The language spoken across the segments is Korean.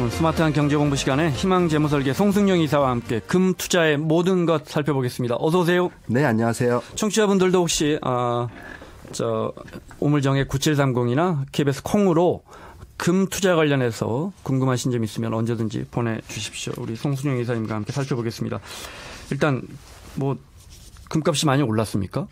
오늘 스마트한 경제 공부 시간에 희망 재무 설계 송승용 이사와 함께 금 투자의 모든 것 살펴보겠습니다. 어서 오세요. 네, 안녕하세요. 청취자분들도 혹시 아, 저 오물정의 9730이나 KBS 콩으로 금 투자 관련해서 궁금하신 점 있으면 언제든지 보내주십시오. 우리 송승용 이사님과 함께 살펴보겠습니다. 일단 뭐 금값이 많이 올랐습니까?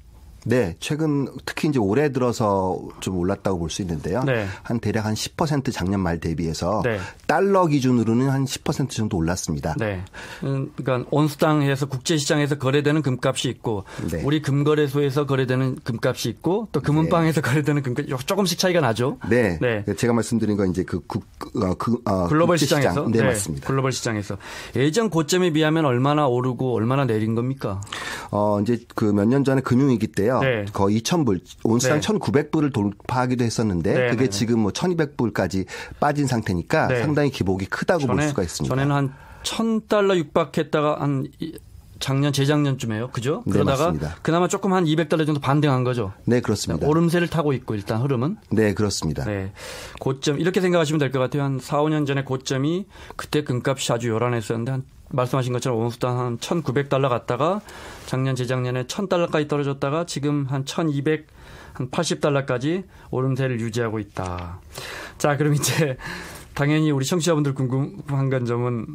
네, 최근 특히 이제 올해 들어서 좀 올랐다고 볼 수 있는데요. 네. 한 대략 한 10% 작년 말 대비해서 네. 달러 기준으로는 한 10% 정도 올랐습니다. 네. 음, 그러니까 온수당에서 국제 시장에서 거래되는 금값이 있고 네. 우리 금거래소에서 거래되는 금값이 있고 또 금은방에서 거래되는 금값 조금씩 차이가 나죠. 네. 네. 제가 말씀드린 건 이제 그 국, 어, 그, 어, 글로벌. 시장에서 네, 맞습니다. 글로벌 시장에서 예전 고점에 비하면 얼마나 오르고 얼마나 내린 겁니까? 어, 이제 그 몇 년 전에 금융위기 때요. 네. 거의 2,000불, 온수당 네. 1,900불을 돌파하기도 했었는데 네, 그게 네, 네. 지금 뭐 1,200불까지 빠진 상태니까 네. 상당히 기복이 크다고 볼 수가 있습니다. 전에는 한 1000달러 육박했다가 한 이- 작년 재작년쯤에요. 그죠? 네, 그러다가 맞습니다. 그나마 조금 한 200달러 정도 반등한 거죠. 네, 그렇습니다. 오름세를 타고 있고 일단 흐름은 네, 그렇습니다. 네. 고점 이렇게 생각하시면 될 것 같아요. 한 4, 5년 전에 고점이 그때 금값이 아주 요란했었는데 한 말씀하신 것처럼 온수당 한 1,900달러 갔다가 작년 재작년에 1,000달러까지 떨어졌다가 지금 한 1,200, 한 80달러까지 오름세를 유지하고 있다. 자, 그럼 이제 당연히 우리 청취자분들 궁금한 건 점은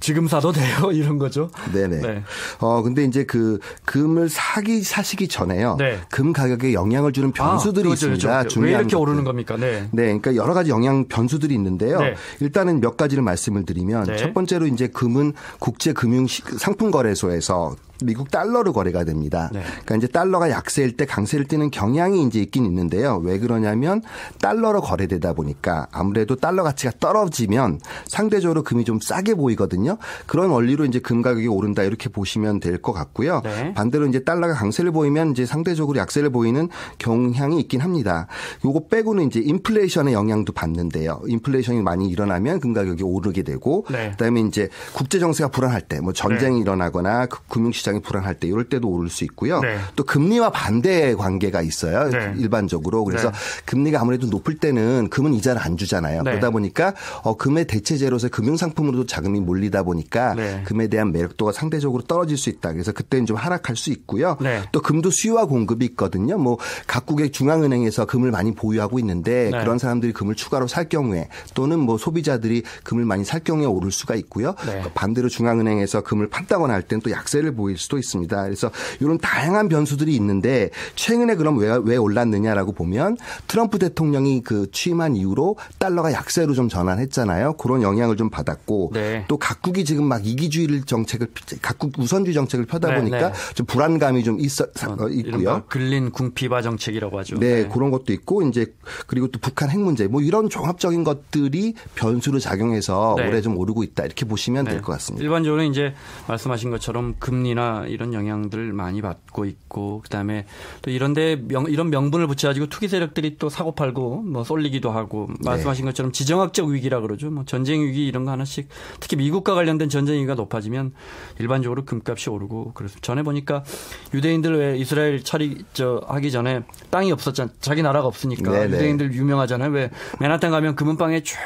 지금 사도 돼요? 이런 거죠. 네네. 네. 어, 근데 이제 그 금을 사기, 사시기 전에요. 네. 금 가격에 영향을 주는 변수들이 아, 그렇죠, 있습니다. 그렇죠, 그렇죠. 왜 중요한 이렇게 것들. 오르는 겁니까? 네. 네, 그러니까 여러 가지 영향 변수들이 있는데요. 네. 일단은 몇 가지를 말씀을 드리면 네. 첫 번째로 이제 금은 국제 금융 상품 거래소에서 미국 달러로 거래가 됩니다. 네. 그러니까 이제 달러가 약세일 때 강세를 띠는 경향이 이제 있긴 있는데요. 왜 그러냐면 달러로 거래되다 보니까 아무래도 달러 가치가 떨어지면 상대적으로 금이 좀 싸게 보이거든요. 그런 원리로 이제 금 가격이 오른다 이렇게 보시면 될 것 같고요. 네. 반대로 이제 달러가 강세를 보이면 이제 상대적으로 약세를 보이는 경향이 있긴 합니다. 요거 빼고는 이제 인플레이션의 영향도 받는데요. 인플레이션이 많이 일어나면 금 가격이 오르게 되고 네. 그다음에 이제 국제 정세가 불안할 때 뭐 전쟁이 일어나거나 그 금융 시장 이 불안할 때 이럴 때도 오를 수 있고요. 네. 또 금리와 반대 관계가 있어요. 네. 일반적으로. 그래서 네. 금리가 아무래도 높을 때는 금은 이자를 안 주잖아요. 네. 그러다 보니까 어, 금의 대체제로서 금융 상품으로도 자금이 몰리다 보니까 네. 금에 대한 매력도가 상대적으로 떨어질 수 있다. 그래서 그때는 좀 하락할 수 있고요. 네. 또 금도 수요와 공급이 있거든요. 뭐 각국의 중앙은행에서 금을 많이 보유하고 있는데 네. 그런 사람들이 금을 추가로 살 경우에 또는 뭐 소비자들이 금을 많이 살 경우에 오를 수가 있고요. 네. 반대로 중앙은행에서 금을 판다거나 할 때는 또 약세를 보일 수도 있습니다. 그래서 이런 다양한 변수들이 있는데 최근에 그럼 왜, 왜 올랐느냐라고 보면 트럼프 대통령이 그 취임한 이후로 달러가 약세로 좀 전환했잖아요. 그런 영향을 좀 받았고 네. 또 각국이 지금 막 이기주의 정책을 각국 우선주의 정책을 펴다 네, 보니까 네. 좀 불안감이 좀 있어 어, 이른바 있고요. 근린 궁피바 정책이라고 하죠. 네, 그런 것도 있고 이제 그리고 또 북한 핵 문제 뭐 이런 종합적인 것들이 변수로 작용해서 네. 올해 좀 오르고 있다 이렇게 보시면 될 것 같습니다. 일반적으로 이제 말씀하신 것처럼 금리나 이런 영향들 많이 받고 있고 그다음에 또 이런데 명, 이런 명분을 붙여가지고 투기 세력들이 또 사고 팔고 뭐 쏠리기도 하고 말씀하신 것처럼 지정학적 위기라 그러죠. 뭐 전쟁 위기 이런 거 하나씩 특히 미국과 관련된 전쟁 위기가 높아지면 일반적으로 금값이 오르고 그래서 전에 보니까 유대인들 왜 이스라엘 차리 저 하기 전에 땅이 없었잖아. 자기 나라가 없으니까 네네. 유대인들 유명하잖아요. 왜 맨하탄 가면 금은방에 쭉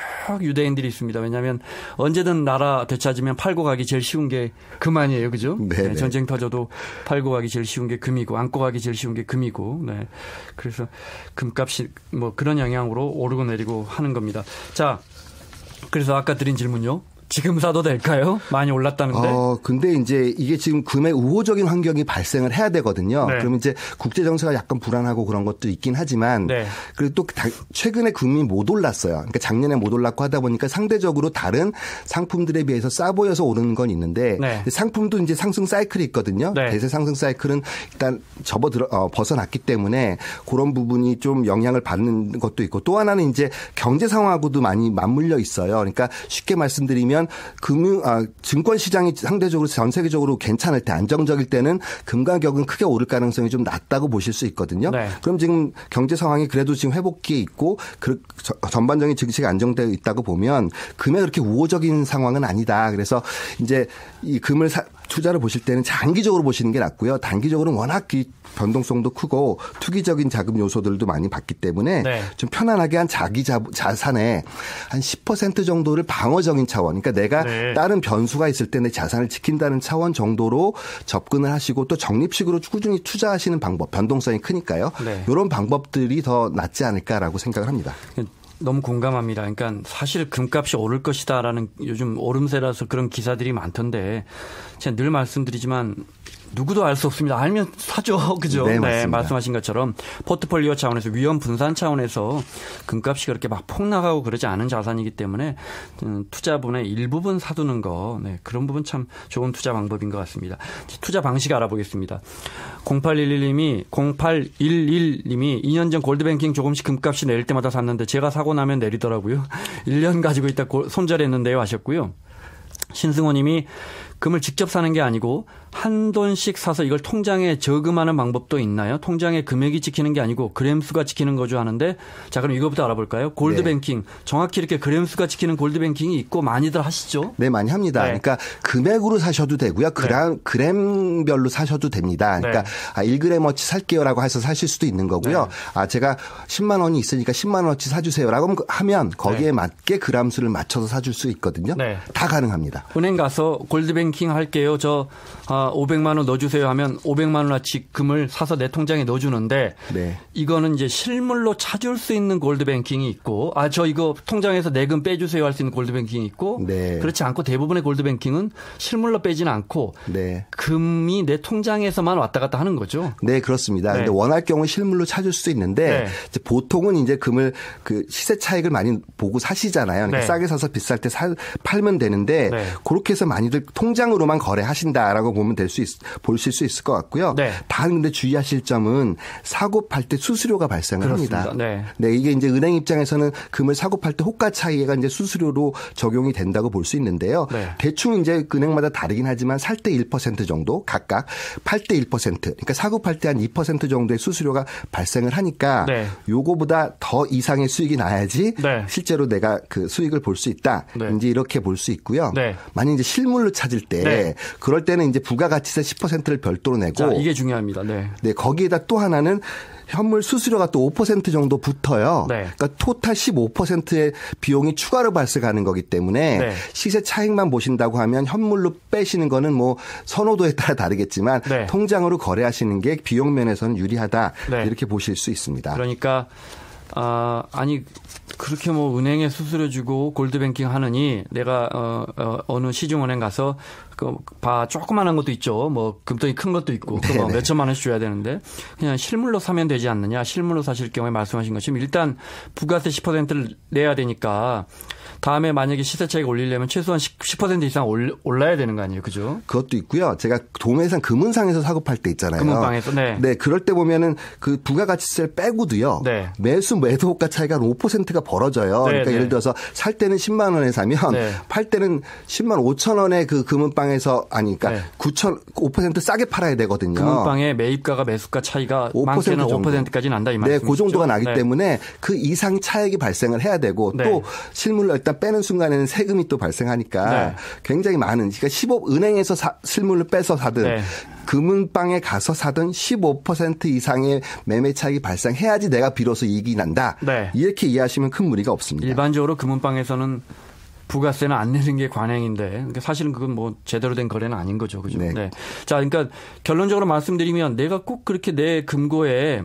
유대인들이 있습니다. 왜냐하면 언제든 나라 되찾으면 팔고 가기 제일 쉬운 게금 아니에요, 그죠? 네네. 네, 전쟁 터져도 팔고 가기 제일 쉬운 게 금이고 안고 가기 제일 쉬운 게 금이고, 네. 그래서 금값이 뭐 그런 영향으로 오르고 내리고 하는 겁니다. 자, 그래서 아까 드린 질문요. 지금 사도 될까요? 많이 올랐다는데. 어, 근데 이제 이게 지금 금의 우호적인 환경이 발생을 해야 되거든요. 네. 그러면 이제 국제 정세가 약간 불안하고 그런 것도 있긴 하지만 네. 그리고 또 다- 최근에 금이 못 올랐어요. 그러니까 작년에 못 올랐고 하다 보니까 상대적으로 다른 상품들에 비해서 싸 보여서 오르는 건 있는데 네. 상품도 이제 상승 사이클이 있거든요. 네. 대세 상승 사이클은 일단 접어 들어 어, 벗어났기 때문에 그런 부분이 좀 영향을 받는 것도 있고 또 하나는 이제 경제 상황하고도 많이 맞물려 있어요. 그러니까 쉽게 말씀드리면 금융 아 증권 시장이 상대적으로 전 세계적으로 괜찮을 때 안정적일 때는 금 가격은 크게 오를 가능성이 좀 낮다고 보실 수 있거든요. 네. 그럼 지금 경제 상황이 그래도 지금 회복기에 있고 그 저- 전반적인 증시가 안정되어 있다고 보면 금에 그렇게 우호적인 상황은 아니다. 그래서 이제 이 금을 사, 투자를 보실 때는 장기적으로 보시는 게 낫고요. 단기적으로는 워낙 이 변동성도 크고 투기적인 자금 요소들도 많이 받기 때문에 네. 좀 편안하게 한 자기 자, 자산의 한 10% 정도를 방어적인 차원, 그러니까 내가 네. 다른 변수가 있을 때 내 자산을 지킨다는 차원 정도로 접근을 하시고 또 적립식으로 꾸준히 투자하시는 방법, 변동성이 크니까요. 네. 이런 방법들이 더 낫지 않을까라고 생각을 합니다. 너무 공감합니다. 그러니까 사실 금값이 오를 것이다라는 요즘 오름세라서 그런 기사들이 많던데 제가 늘 말씀드리지만 누구도 알 수 없습니다. 알면 사죠. 그죠? 네, 네, 말씀하신 것처럼 포트폴리오 차원에서 위험 분산 차원에서 금값이 그렇게 막 폭락하고 그러지 않은 자산이기 때문에 음, 투자분의 일부분 사두는 거 네, 그런 부분 참 좋은 투자 방법인 것 같습니다. 투자 방식 알아보겠습니다. 0811님이 0811님이 2년 전 골드뱅킹 조금씩 금값이 내릴 때마다 샀는데 제가 사고 나면 내리더라고요. 1년 가지고 있다 손절했는데요 하셨고요. 신승호님이 금을 직접 사는 게 아니고 한 돈씩 사서 이걸 통장에 저금하는 방법도 있나요? 통장에 금액이 찍히는 게 아니고 그램수가 찍히는 거죠 하는데 자 그럼 이거부터 알아볼까요? 골드뱅킹 네. 정확히 이렇게 그램수가 찍히는 골드뱅킹이 있고 많이들 하시죠? 네 많이 합니다. 네. 그러니까 금액으로 사셔도 되고요. 그램 네. 그램별로 사셔도 됩니다. 그러니까 네. 아 1g어치 살게요라고 해서 사실 수도 있는 거고요. 네. 아 제가 10만 원이 있으니까 10만 원어치 사주세요라고 하면 거기에 네. 맞게 그람수를 맞춰서 사줄 수 있거든요. 다 가능합니다. 은행 가서 골드뱅 킹 할게요. 저 아, 500만 원 넣어주세요 하면 500만 원어치 금을 사서 내 통장에 넣어주는데 네. 이거는 이제 실물로 찾을 수 있는 골드 뱅킹이 있고 아 저 이거 통장에서 내금 빼주세요 할 수 있는 골드 뱅킹이 있고 네. 그렇지 않고 대부분의 골드 뱅킹은 실물로 빼지는 않고 네. 금이 내 통장에서만 왔다 갔다 하는 거죠. 네 그렇습니다. 네. 근데 원할 경우 실물로 찾을 수도 있는데 네. 보통은 이제 금을 그 시세 차익을 많이 보고 사시잖아요. 그러니까 네. 싸게 사서 비쌀 때 사, 팔면 되는데 그렇게 해서 많이들 통장 으로만 거래하신다라고 보면 될수 보실 수 있을 것 같고요. 네. 다른 근데 주의하실 점은 사고 팔 때 수수료가 발생을 그렇습니다. 합니다. 네. 네. 이게 이제 은행 입장에서는 금을 사고 팔 때 호가 차이가 이제 수수료로 적용이 된다고 볼 수 있는데요. 네. 대충 이제 은행마다 다르긴 하지만 살 때 1% 정도 각각 팔 때 1% 그러니까 사고 팔 때 한 2% 정도의 수수료가 발생을 하니까 네. 요거보다 더 이상의 수익이 나야지 네. 실제로 내가 그 수익을 볼 수 있다. 네. 이제 이렇게 볼 수 있고요. 네. 만약 이제 실물로 찾을 때 그럴 때는 이제 부가가치 가치세 10%를 별도로 내고 자, 이게 중요합니다. 네. 네, 거기에다 또 하나는 현물 수수료가 또 5% 정도 붙어요. 네. 그러니까 토탈 15%의 비용이 추가로 발생하는 거기 때문에 네. 시세 차익만 보신다고 하면 현물로 빼시는 거는 뭐 선호도에 따라 다르겠지만 네. 통장으로 거래하시는 게 비용 면에서는 유리하다 네. 이렇게 보실 수 있습니다. 그러니까 아, 아니 그렇게 뭐 은행에 수수료 주고 골드뱅킹 하느니 내가 어, 어 어느 시중은행 가서 그봐 조그만한 것도 있죠. 뭐 금덩이 큰 것도 있고 그뭐 몇 천만 원씩 줘야 되는데 그냥 실물로 사면 되지 않느냐. 실물로 사실 경우에 말씀하신 것처럼 일단 부가세 10%를 내야 되니까 다음에 만약에 시세 차익 올리려면 최소한 10% 이상 올라야 되는 거 아니에요, 그죠? 그것도 있고요. 제가 동해상 금은상에서 사고 팔 때 있잖아요. 금은방에서, 네. 네, 그럴 때 보면은 그 부가가치세를 빼고도요. 네. 매수 매도 호가 차이가 5%가 벌어져요. 네, 그러니까 네. 예를 들어서 살 때는 10만 원에 사면 네. 팔 때는 10만 5천 원에 그 금은방에서 아니 그러니까 9천 5% 싸게 팔아야 되거든요. 금은방의 매입가가 매수가 차이가 5% 정도. 5%까지 난다 이 말씀이죠. 네, 그 정도가 나기 때문에 그 이상 차액이 발생을 해야 되고 또 실물로 일단 빼는 순간에는 세금이 또 발생하니까 네. 굉장히 많은 그러니까 15 은행에서 사, 실물을 빼서 사든 네. 금은방에 가서 사든 15% 이상의 매매 차익이 발생해야지 내가 비로소 이익이 난다. 네. 이렇게 이해하시면 큰 무리가 없습니다. 일반적으로 금은방에서는 부가세는 안 내는 게 관행인데 그러니까 사실은 그건 뭐 제대로 된 거래는 아닌 거죠. 그죠? 네. 네. 자, 그러니까 결론적으로 말씀드리면 내가 꼭 그렇게 내 금고에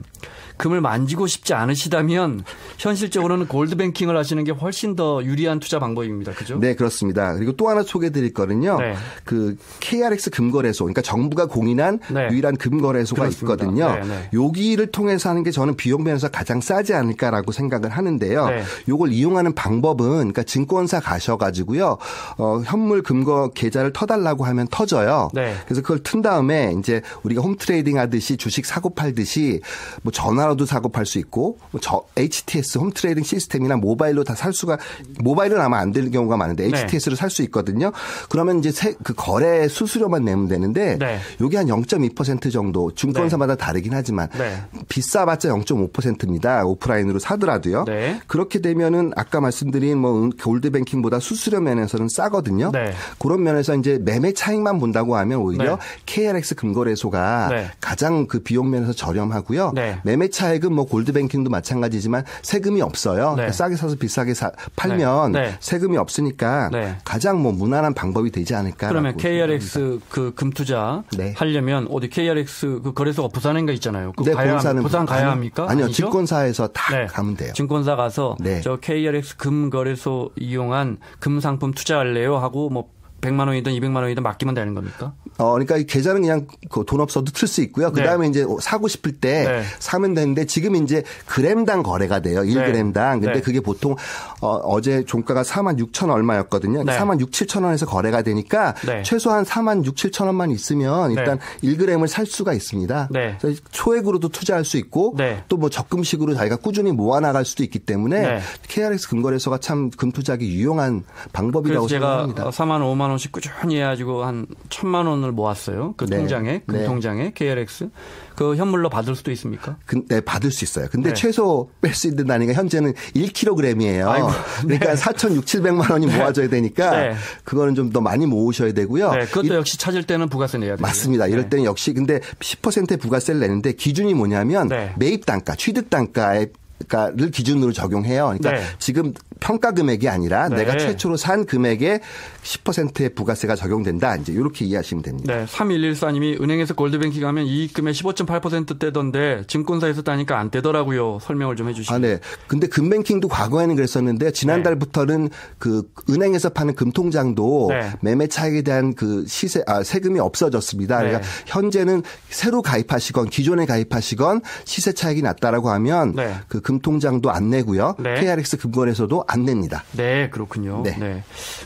금을 만지고 싶지 않으시다면 현실적으로는 골드뱅킹을 하시는 게 훨씬 더 유리한 투자 방법입니다. 그죠? 네, 그렇습니다. 그리고 또 하나 소개해 드릴 거는요. 네. 그 KRX 금거래소, 그러니까 정부가 공인한 네. 유일한 금거래소가 그렇습니다. 있거든요. 네, 네. 여기를 통해서 하는 게 저는 비용 면에서 가장 싸지 않을까라고 생각을 하는데요. 네. 요걸 이용하는 방법은 그러니까 증권사 가셔 가지고요. 어, 현물 금거 계좌를 터달라고 하면 터져요. 네. 그래서 그걸 튼 다음에 이제 우리가 홈트레이딩 하듯이 주식 사고 팔듯이 뭐 전화 전화로도 사고 팔 수 있고 뭐저 HTS 홈 트레이딩 시스템이나 모바일로 다 살 수가 모바일은 아마 안 되는 경우가 많은데 네. HTS로 살수 있거든요. 그러면 이제 세, 그 거래 수수료만 내면 되는데 네. 요게 한 0.2% 정도 증권사마다 다르긴 하지만 네. 비싸봤자 0.5%입니다. 오프라인으로 사더라도요. 네. 그렇게 되면은 아까 말씀드린 뭐 골드뱅킹보다 수수료 면에서는 싸거든요. 네. 그런 면에서 이제 매매 차익만 본다고 하면 오히려 네. KRX 금거래소가 네. 가장 그 비용 면에서 저렴하고요. 네. 매매 차익은 뭐 골드뱅킹도 마찬가지지만 세금이 없어요. 네. 그러니까 싸게 사서 비싸게 사, 팔면 네. 네. 세금이 없으니까 네. 가장 뭐 무난한 방법이 되지 않을까. 그러면 KRX 그 금투자 네. 하려면 어디 KRX 그 거래소가 부산인가 있잖아요. 그 네, 가야 본사는 부산 가야. 합니까? 아니요, 아니죠? 증권사에서 다 네. 가면 돼요. 증권사 가서 네. 저 KRX 금 거래소 이용한 금 상품 투자할래요 하고 뭐 100만 원이든 200만 원이든 맡기면 되는 겁니까? 어, 그러니까 이 계좌는 그냥 그 돈 없어도 틀 수 있고요. 그 네. 다음에 이제 사고 싶을 때 네. 사면 되는데 지금 이제 그램당 거래가 돼요. 1g당. 근데 네. 그게 보통 어, 제 종가가 4만 6천 얼마였거든요. 네. 4만 6, 7천 원에서 거래가 되니까 네. 최소한 4만 6, 7천 원만 있으면 일단 1g을 살 수가 있습니다. 네. 그래서 초액으로도 투자할 수 있고 네. 또뭐 적금식으로 자기가 꾸준히 모아나갈 수도 있기 때문에 네. KRX 금거래소가 참 금투자하기 유용한 방법이라고 그래서 제가 생각합니다. 4만 5만 원씩 꾸준히 해가지고 한 천만 원을 모았어요. 그 네. 통장에 금 네. 통장에 KRX 그 현물로 받을 수도 있습니까? 근데 받을 수 있어요. 근데 네. 최소 뺄 수 있는 단위가 현재는 1kg이에요. 아이고, 그러니까 4,600, 700만 원이 모아져야 되니까 네. 그거는 좀 더 많이 모으셔야 되고요. 네, 그것도 이- 역시 찾을 때는 부가세 내야 돼요. 맞습니다. 이럴 네. 때는 역시 근데 10%의 부가세를 내는데 기준이 뭐냐면 네. 매입 단가, 취득 단가에 를 기준으로 적용해요. 그러니까 네. 지금 평가 금액이 아니라 네. 내가 최초로 산 금액에 10%의 부가세가 적용된다. 이제 이렇게 이해하시면 됩니다. 네, 3114님이 은행에서 골드뱅킹 하면 이익금의 15.8% 떼던데 증권사에서 따니까 안 떼더라고요. 설명을 좀 해주시죠. 아, 네. 근데 금뱅킹도 과거에는 그랬었는데 지난달부터는 그 은행에서 파는 금통장도 네. 매매 차익에 대한 그 시세 아 세금이 없어졌습니다. 네. 그러니까 현재는 새로 가입하시건 기존에 가입하시건 시세 차익이 낮다라고 하면 네. 그 금통장도 안 내고요. 네. KRX 금권에서도 안 냅니다. 네, 그렇군요. 네. 네.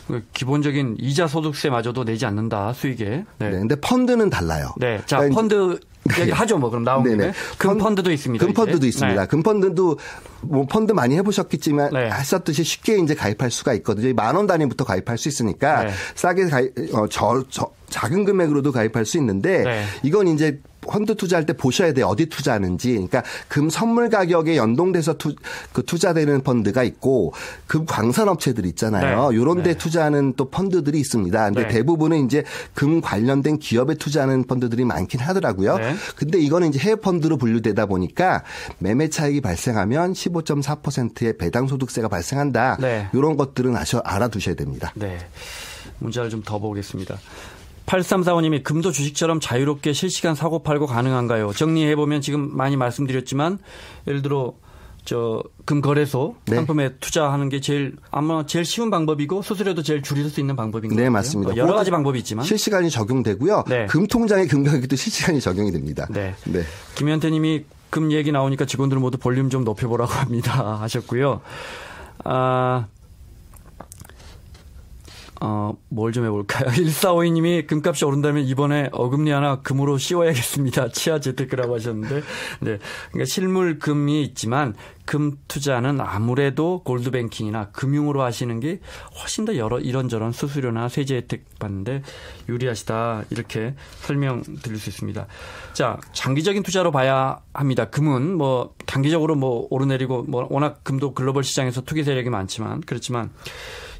그 기본적인 이자 소득세마저도 내지 않는다 수익에. 네. 네. 근데 펀드는 달라요. 네. 자, 그러니까 펀드 얘기 하죠, 뭐 그럼 나온 김에. 네네. 금 펀- 펀드도 있습니다. 금 펀드도 이제. 있습니다. 네. 금 펀드도 뭐 펀드 많이 해보셨겠지만 네. 하셨듯이 쉽게 이제 가입할 수가 있거든요. 만 원 단위부터 가입할 수 있으니까 네. 싸게 가입, 어, 저, 저, 작은 금액으로도 가입할 수 있는데 네. 이건 이제 펀드 투자할 때 보셔야 돼요. 어디 투자하는지. 그러니까 금 선물 가격에 연동돼서 투, 그 투자되는 펀드가 있고 금 광산업체들 있잖아요. 네. 요런 데 네. 투자하는 또 펀드들이 있습니다. 근데 네. 대부분은 이제 금 관련된 기업에 투자하는 펀드들이 많긴 하더라고요. 네. 근데 이거는 이제 해외 펀드로 분류되다 보니까 매매 차익이 발생하면 15.4%의 배당 소득세가 발생한다. 네. 이런 것들은 아셔 알아두셔야 됩니다. 네. 문자를 좀 더 보겠습니다. 8345님이 금도 주식처럼 자유롭게 실시간 사고 팔고 가능한가요? 정리해 보면 지금 많이 말씀드렸지만 예를 들어 저 금 거래소 네. 상품에 투자하는 게 제일 아마 제일 쉬운 방법이고 수수료도 제일 줄일 수 있는 방법인 것 네. 맞습니다. 뭐 여러 가지 방법이 있지만 실시간이 적용되고요. 네. 금 통장의 금 가격도 실시간이 적용이 됩니다. 네. 네. 김현태 님이 금 얘기 나오니까 직원들 모두 볼륨 좀 높여 보라고 합니다. 하셨고요. 아, 어, 뭘 좀 해볼까요? 1452님이 금값이 오른다면 이번에 어금니 하나 금으로 씌워야겠습니다. 치아 재테크라고 하셨는데, 네. 그러니까 실물 금이 있지만 금 투자는 아무래도 골드뱅킹이나 금융으로 하시는 게 훨씬 더 여러 이런저런 수수료나 세제 혜택 받는데 유리하시다. 이렇게 설명 드릴 수 있습니다. 자, 장기적인 투자로 봐야 합니다. 금은 뭐 단기적으로 뭐 오르내리고 뭐 워낙 금도 글로벌 시장에서 투기 세력이 많지만 그렇지만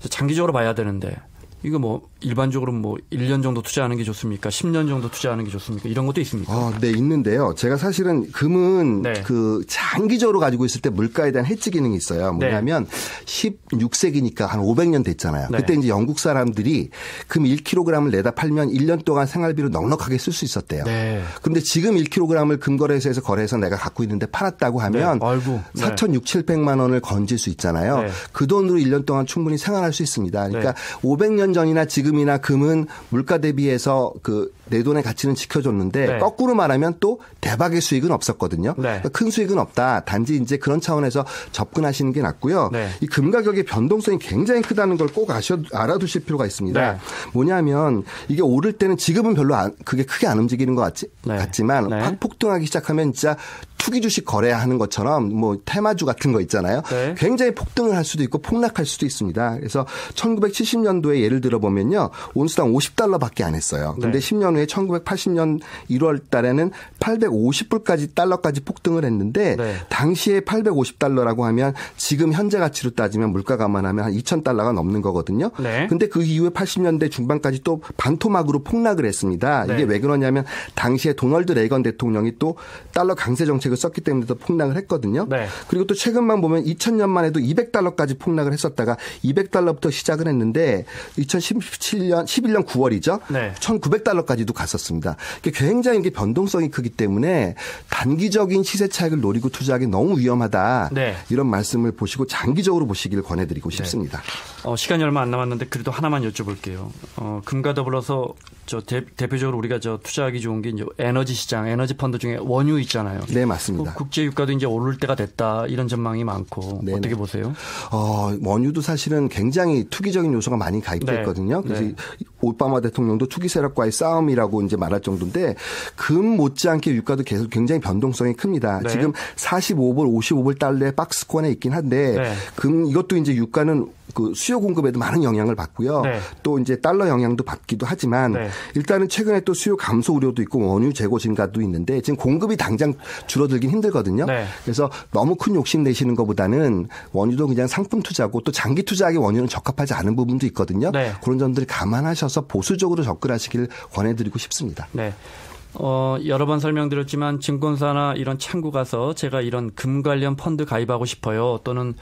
장기적으로 봐야 되는데 이거 뭐 일반적으로 뭐 1년 정도 투자하는 게 좋습니까? 10년 정도 투자하는 게 좋습니까? 이런 것도 있습니까? 어, 네, 있는데요. 제가 사실은 금은 네. 그 장기적으로 가지고 있을 때 물가에 대한 해지 기능이 있어요. 뭐냐면 16세기니까 한 500년 됐잖아요. 네. 그때 이제 영국 사람들이 금 1kg을 내다 팔면 1년 동안 생활비로 넉넉하게 쓸 수 있었대요. 네. 근데 지금 1kg을 금거래소에서 거래해서 내가 갖고 있는데 팔았다고 하면 네, 아이고. 네. 4,600, 700만 원을 건질 수 있잖아요. 네. 그 돈으로 1년 동안 충분히 생활할 수 있습니다. 그러니까 500년 전이나 지금이나 금은 물가 대비해서 그내 돈의 가치는 지켜줬는데 네. 거꾸로 말하면 또 대박의 수익은 없었거든요. 네. 그러니까 큰 수익은 없다. 단지 이제 그런 차원에서 접근하시는 게 낫고요. 네. 이금 가격의 변동성이 굉장히 크다는 걸 꼭 아셔 알아두실 필요가 있습니다. 네. 뭐냐면 이게 오를 때는 지금은 별로 안, 그게 크게 안 움직이는 것 같지, 네. 같지만 네. 확 폭등하기 시작하면 진짜 투기 주식 거래하는 것처럼 뭐 테마주 같은 거 있잖아요. 네. 굉장히 폭등을 할 수도 있고 폭락할 수도 있습니다. 그래서 1970년도에 예를 들어 보면요. 온수당 50달러밖에 안 했어요. 근데 네. 10년 후에 1980년 1월 달에는 850불까지 달러까지 폭등을 했는데 네. 당시에 850달러라고 하면 지금 현재 가치로 따지면 물가 감안하면 한 2,000달러가 넘는 거거든요. 네. 근데 그 이후에 80년대 중반까지 또 반토막으로 폭락을 했습니다. 네. 이게 왜 그러냐면 당시에 도널드 레이건 대통령이 또 달러 강세 정책을 썼기 때문에 또 폭락을 했거든요. 네. 그리고 또 최근만 보면 2000년만 해도 200달러까지 폭락을 했었다가 200달러부터 시작을 했는데 2017년 11년 9월이죠. 네. 1900달러까지 도 갔었습니다. 굉장히 이게 변동성이 크기 때문에 단기적인 시세 차익을 노리고 투자하기 너무 위험하다. 네. 이런 말씀을 보시고 장기적으로 보시기를 권해드리고 싶습니다. 어, 시간이 얼마 안 남았는데 그래도 하나만 여쭤볼게요. 어, 금과 더불어서 저 대, 표적으로 우리가 저 투자하기 좋은 게 이제 에너지 시장, 에너지 펀드 중에 원유 있잖아요. 네, 맞습니다. 그 국제 유가도 이제 오를 때가 됐다 이런 전망이 많고 네네. 어떻게 보세요? 어, 원유도 사실은 굉장히 투기적인 요소가 많이 가입돼 네. 있거든요. 그래서 네. 오바마 대통령도 투기 세력과의 싸움이라고 이제 말할 정도인데 금 못지않게 유가도 계속 굉장히 변동성이 큽니다. 네. 지금 45불, 55불 달러의 박스권에 있긴 한데 네. 금 이것도 이제 유가는 그 수요 공급에도 많은 영향을 받고요. 네. 또 이제 달러 영향도 받기도 하지만 네. 일단은 최근에 또 수요 감소 우려도 있고 원유 재고 증가도 있는데 지금 공급이 당장 줄어들긴 힘들거든요. 네. 그래서 너무 큰 욕심 내시는 것보다는 원유도 그냥 상품 투자고 또 장기 투자하기 원유는 적합하지 않은 부분도 있거든요. 네. 그런 점들을 감안하셔서 보수적으로 접근하시길 권해드리고 싶습니다. 네. 어, 여러 번 설명드렸지만 증권사나 이런 창구 가서 제가 이런 금 관련 펀드 가입하고 싶어요. 또는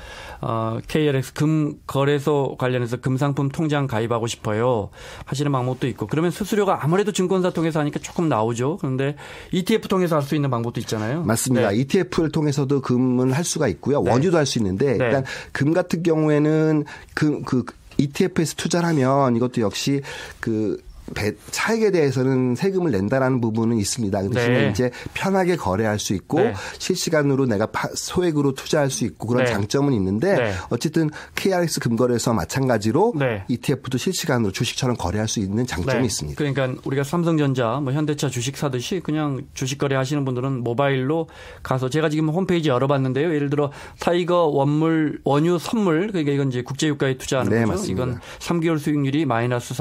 어, KLX 금 거래소 관련해서 금 상품 통장 가입하고 싶어요. 하시는 방법도 있고 그러면 수수료가 아무래도 증권사 통해서 하니까 조금 나오죠. 그런데 ETF 통해서 할 수 있는 방법도 있잖아요. 맞습니다. 네. ETF를 통해서도 금을 할 수가 있고요. 네. 원유도 할 수 있는데 네. 일단 금 같은 경우에는 그, 그 ETF에서 투자를 하면 이것도 역시 그 배- 차익에 대해서는 세금을 낸다라는 부분은 있습니다. 그 대신에 네. 이제 편하게 거래할 수 있고 네. 실시간으로 내가 파- 소액으로 투자할 수 있고 그런 네. 장점은 있는데 네. 어쨌든 KRX 금거래에서 마찬가지로 네. ETF도 실시간으로 주식처럼 거래할 수 있는 장점이 네. 있습니다. 그러니까 우리가 삼성전자, 뭐 현대차 주식 사듯이 그냥 주식 거래 하시는 분들은 모바일로 가서 제가 지금 홈페이지 열어봤는데요. 예를 들어 타이거 원물 원유 선물 그러니까 이건 이제 국제유가에 투자하는 네, 거죠. 맞습니다. 이건 3개월 수익률이 마이너스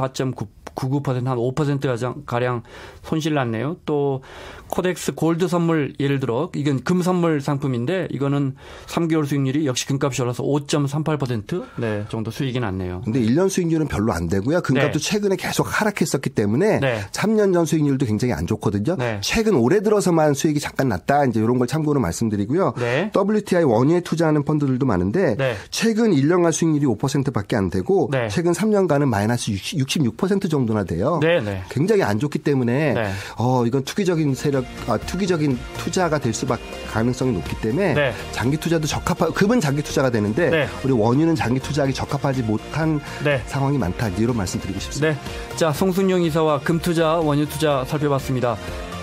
4.99%한 5% 가량 가량 손실 났네요. 또 코덱스 골드 선물 예를 들어 이건 금 선물 상품인데 이거는 3개월 수익률이 역시 금값이 올라서 5.38% 네, 정도 수익이 났네요. 근데 1년 수익률은 별로 안 되고요. 금값도 네. 최근에 계속 하락했었기 때문에 네. 3년 전 수익률도 굉장히 안 좋거든요. 네. 최근 올해 들어서만 수익이 잠깐 났다. 이제 이런 걸 참고로 말씀드리고요. 네. WTI 원유에 투자하는 펀드들도 많은데 네. 최근 1년간 수익률이 5%밖에 안 되고 네. 최근 3년간은 마이너스 66% 정도 나 돼요. 네, 네. 굉장히 안 좋기 때문에 네. 어 이건 투기적인 세력 아, 투기적인 투자가 될 수밖 가능성이 높기 때문에 네. 장기 투자도 적합하 금은 장기 투자가 되는데 네. 우리 원유는 장기 투자하기 적합하지 못한 네. 상황이 많다 이런 말씀드리고 싶습니다. 네. 자, 송순영 이사와 금투자, 원유 투자 살펴봤습니다.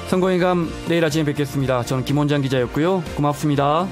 성공의 감 내일 아침에 뵙겠습니다. 저는 김원장 기자였고요. 고맙습니다.